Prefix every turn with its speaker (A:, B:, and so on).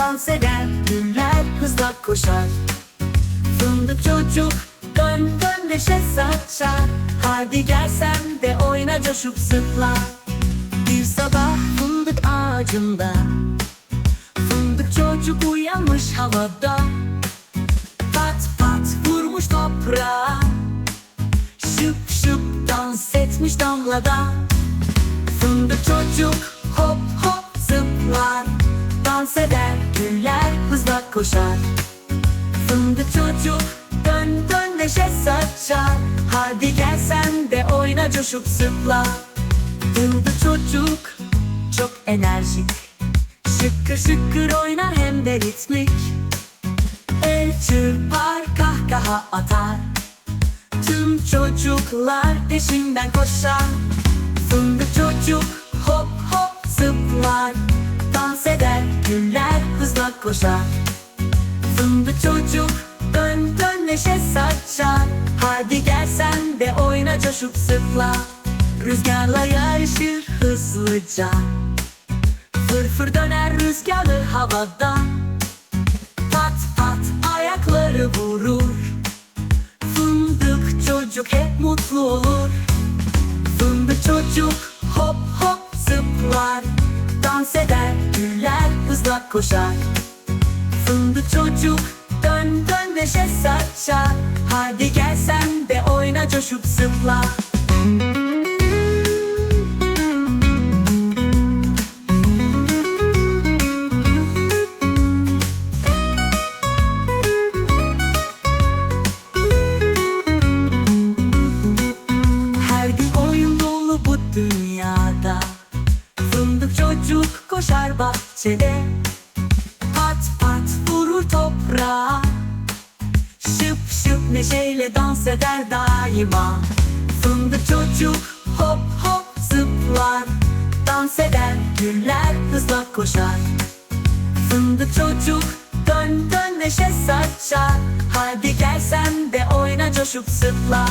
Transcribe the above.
A: dans eder Günler hızla koşar. Fındık çocuk dön dön deşe saçar. Hadi gelsem de oyna coşup zıpla. Bir sabah fındık ağacında Fındık çocuk uyanmış havada. Pat pat vurmuş toprağa. Şıp şıp dans etmiş damlada. Fındık çocuk koşar. Fındık çocuk dön dön neşe saçar. Hadi gel sen de oyna coşup zıpla. Fındık çocuk çok enerjik. Şıkır şıkır oynar hem de ritmik. El çırpar kahkaha atar. Tüm çocuklar peşinden koşar. Fındık çocuk hop hop zıplar. Dans eder güller hızla koşar çocuk dön dön neşe saçar Hadi gel sen de oyna coşup zıpla. Rüzgarla yarışır hızlıca. Fır fır döner rüzgarlı havada. Pat pat ayakları vurur. Fındık çocuk hep mutlu olur. Fındık çocuk hop hop zıplar. Dans eder güller hızla koşar. Fındık çocuk dön dön neşe saçar Hadi gel sen de oyna coşup zıpla. Her gün dolu bu dünyada. Fındık çocuk koşar bahçede toprağa. Şıp şıp neşeyle dans eder daima. Fındık çocuk hop hop zıplar. Dans eder güller hızla koşar. Fındık çocuk dön dön neşe saçar. Hadi gel sen de oyna coşup zıpla